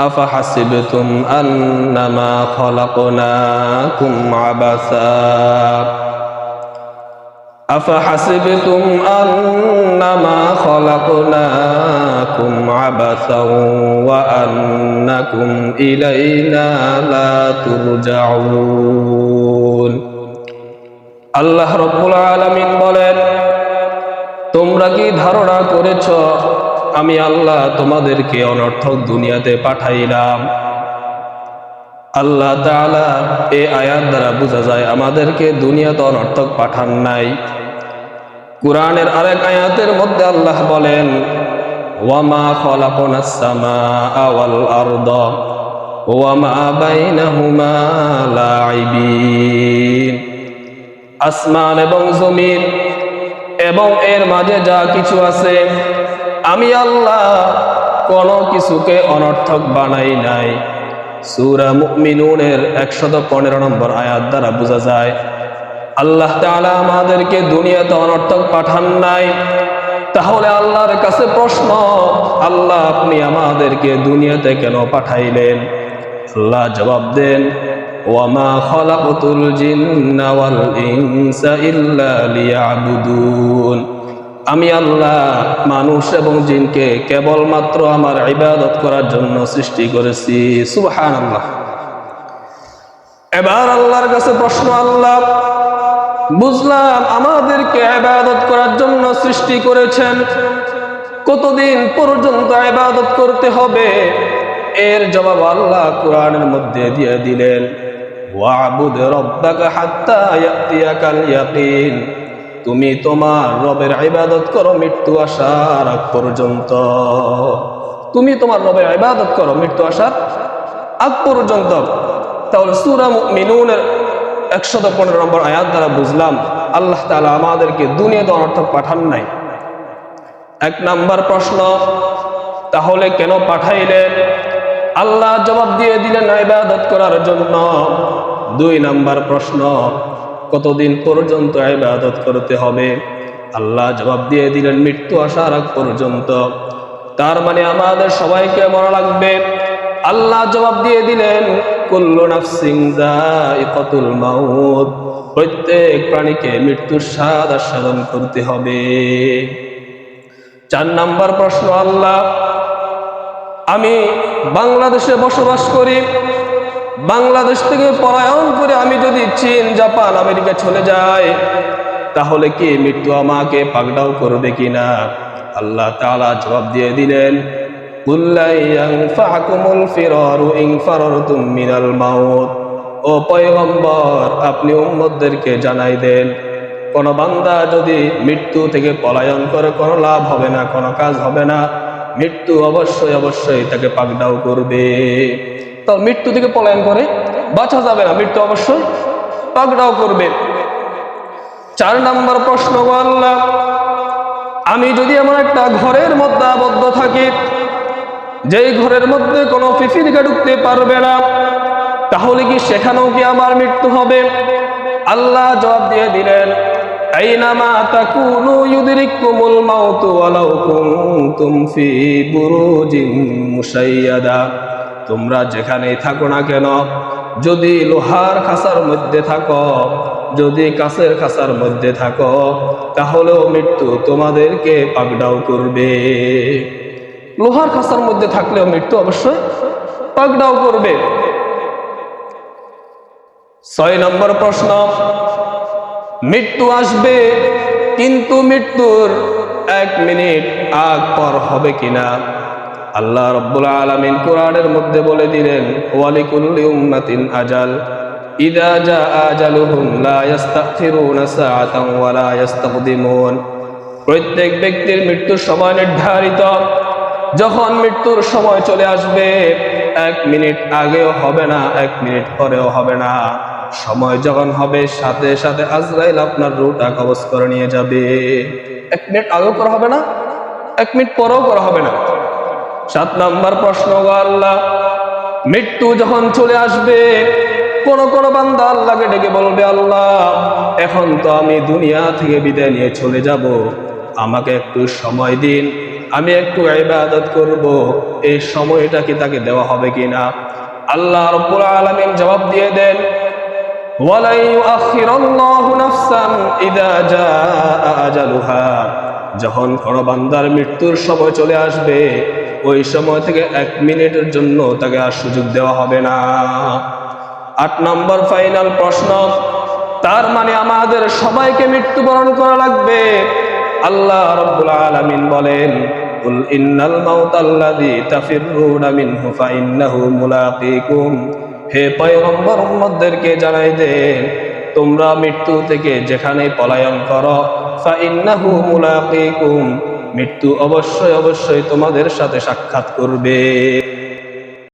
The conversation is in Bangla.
أفحسبتم أنما خلقناكم عبثا أفحسبتم أنما خلقناكم عبثا وأنكم إلينا لا ترجعون আল্লাহ রব্বুল আলামিন বলেন তোমরা কি ধারণা করেছ আমি আল্লাহ তোমাদেরকে অনর্থক দুনিয়াতে পাঠাইলাম। আল্লাহ তাআলা এ আয়াত দ্বারা বোঝা যায় আমাদেরকে দুনিয়াতে অনর্থক পাঠান নাই। কোরআনের আরেক আয়াতের মধ্যে আল্লাহ বলেন, ওয়ামা লাইবিন আসমান এবং জমিন এবং এর মাঝে যা কিছু আছে আমি আল্লাহ কোনো কিছুকে অনর্থক বানাই নাই। সুরা মুমিনুনের একশত পনেরো নম্বর আয়াত দ্বারা বোঝা যায়, আল্লাহ তাআলা আমাদেরকে দুনিয়াতে অনর্থক পাঠান নাই। তাহলে আল্লাহর কাছে প্রশ্ন, আল্লাহ আপনি আমাদেরকে দুনিয়াতে কেন পাঠাইলেন? আল্লাহ জবাব দেন, ওয়ামা ইনসা ইল্লা লিয়াবুদুন। আমি আল্লাহ, মানুষ এবং জিনকে কেবলমাত্র আমার ইবাদত করার জন্য সৃষ্টি করেছি। সুবহানাল্লাহ। এবার আল্লাহর কাছে প্রশ্ন, আল্লাহ, বুঝলাম আমাদেরকে ইবাদত করার জন্য সৃষ্টি করেছেন। কতদিন পর্যন্ত ইবাদত করতে হবে? এর জবাব আল্লাহ কোরআনের মধ্যে দিয়ে দিলেন, ওয়াবুদ রব্বাকা হাত্তা ইয়াতিয়াকাল ইয়াকিন। তুমি তোমার রবের ইবাদত করো মৃত্যু আসার আগ পর্যন্ত। তুমি তোমার রবের ইবাদত করো মৃত্যু আসার আগ পর্যন্ত। তাহলে সূরা মুমিনুনের একশত পনেরো নম্বর আয়াত দ্বারা বুঝলাম, আল্লাহ তালা আমাদেরকে দুনিয়াতে অনর্থক পাঠান নাই। এক নাম্বার প্রশ্ন, তাহলে কেন পাঠাইলেন আল্লাহ জবাব দিয়ে দিলেন ইবাদত করার জন্য। দুই নাম্বার প্রশ্ন কতদিন পর্যন্ত ইবাদত করতে হবে? আল্লাহ জবাব দিয়ে দিলেন, মৃত্যু আসার আগ পর্যন্ত। তার মানে আমাদের সবাইকে মরা লাগবে আল্লাহ জবাব দিয়ে দিলেন, কুল্লু নাফসিং যায়িকাতুল মাউত, প্রত্যেক প্রাণীকে মৃত্যুর স্বাদ আস্বাদন করতে হবে। চার নাম্বার প্রশ্ন, আল্লাহ, আমি বাংলাদেশে বসবাস করি বাংলাদেশ থেকে পলায়ন করে আমি যদি চীন, জাপান, আমেরিকা চলে যাই, তাহলে কি মৃত্যু আমাকে পাকড়াও করবে কিনা? আল্লাহ তালা জবাব দিয়ে দিলেন ও পয়গম্বর, আপনি উম্মতদেরকে জানাই দেন, কোন বান্দা যদি মৃত্যু থেকে পলায়ন করে, কোনো লাভ হবে না, কোনো কাজ হবে না, মৃত্যু অবশ্যই অবশ্যই তাকে পাকড়াও করবে। তো মৃত্যু থেকে পলায়ন করে, বাঁচা যাবে না মৃত্যু অবশ্যই। পাকড়াও করবে। চার নাম্বার প্রশ্ন আল্লাহ, আমি যদি এমন একটা ঘরের মধ্যে আবদ্ধ থাকি, যেই ঘরের মধ্যে কোনো পিপিলিকা ঢুকতে পারবে না, তাহলে কি সেখানেও কি আমার মৃত্যু হবে? আল্লাহ জবাব দিয়ে দিলেন, আইনামা তোমরা যেখানেই থাকো না কেন, যদি লোহার খাসার মধ্যে থাকো, যদি কাছের খাসার মধ্যে থাকো, তাহলেও মৃত্যু তোমাদেরকে পাকড়াও করবে। লোহার খাসার মধ্যে থাকলেও মৃত্যু অবশ্যই পাকড়াও করবে। ছয় নম্বর প্রশ্ন, মৃত্যু আসবে, কিন্তু মৃত্যুর এক মিনিট আগ পর হবে কিনা? আল্লাহ রব্বুল আলামিন কোরআনের মধ্যে বলে দিলেন, ওয়ালিকুল্লি উম্মাতিন আজাল। ইদা জা আজালুহুম লা ইস্তাখিরুনা সাআতান ওয়া লা ইস্তাকদিমুন প্রত্যেক ব্যক্তির মৃত্যুর সময় নির্ধারিত। যখন মৃত্যুর সময় চলে আসবে, এক মিনিট আগেও হবে না, এক মিনিট পরেও হবে না। সময় যখন হবে, সাথে সাথে আজরাইল আপনার রুটা কবজ করে নিয়ে যাবে। এক মিনিট আগেও করা হবে না, এক মিনিট পরেও করা হবে না। সাত নাম্বার প্রশ্ন, গো আল্লাহ। মৃত্যু যখন চলে আসবে, কোন কোন বান্দা আল্লাহকে ডেকে বলবে, আল্লাহ, এখন তো আমি দুনিয়া থেকে বিদায় নিয়ে চলে যাব। আমাকে একটু সময় দিন, আমি একটু ইবাদত করব। এই সময়টা কি তাকে দেওয়া হবে কিনা? আল্লাহ রব্বুল আলামিন জবাব দিয়ে দেন, ওয়ালাই ইউআখিরাল্লাহু নাফসান ইযা জাআ আজালুহা। যখন কোন বান্দার মৃত্যুর সময় চলে আসবে ওই সময় থেকে এক মিনিটের জন্য তাকে আর সুযোগ দেওয়া হবে না। আট নম্বর ফাইনাল প্রশ্ন, তার মানে আমাদের সবাইকে মৃত্যুবরণ করা লাগবে। আল্লাহ রব্বুল আলামিন বলেন কুল ইন্নাল মাউতাল্লাযী তাফিররুনা মিনহু ফাইন্নাহু মুলাকীকুম। হে পয়গম্বর উম্মতদেরকে জানাই দেন তোমরা মৃত্যু থেকে যেখানে পলায়ন করো, ফাইন্নাহু মুলাকীকুম। মৃত্যু অবশ্যই অবশ্যই তোমাদের সাথে সাক্ষাৎ করবে।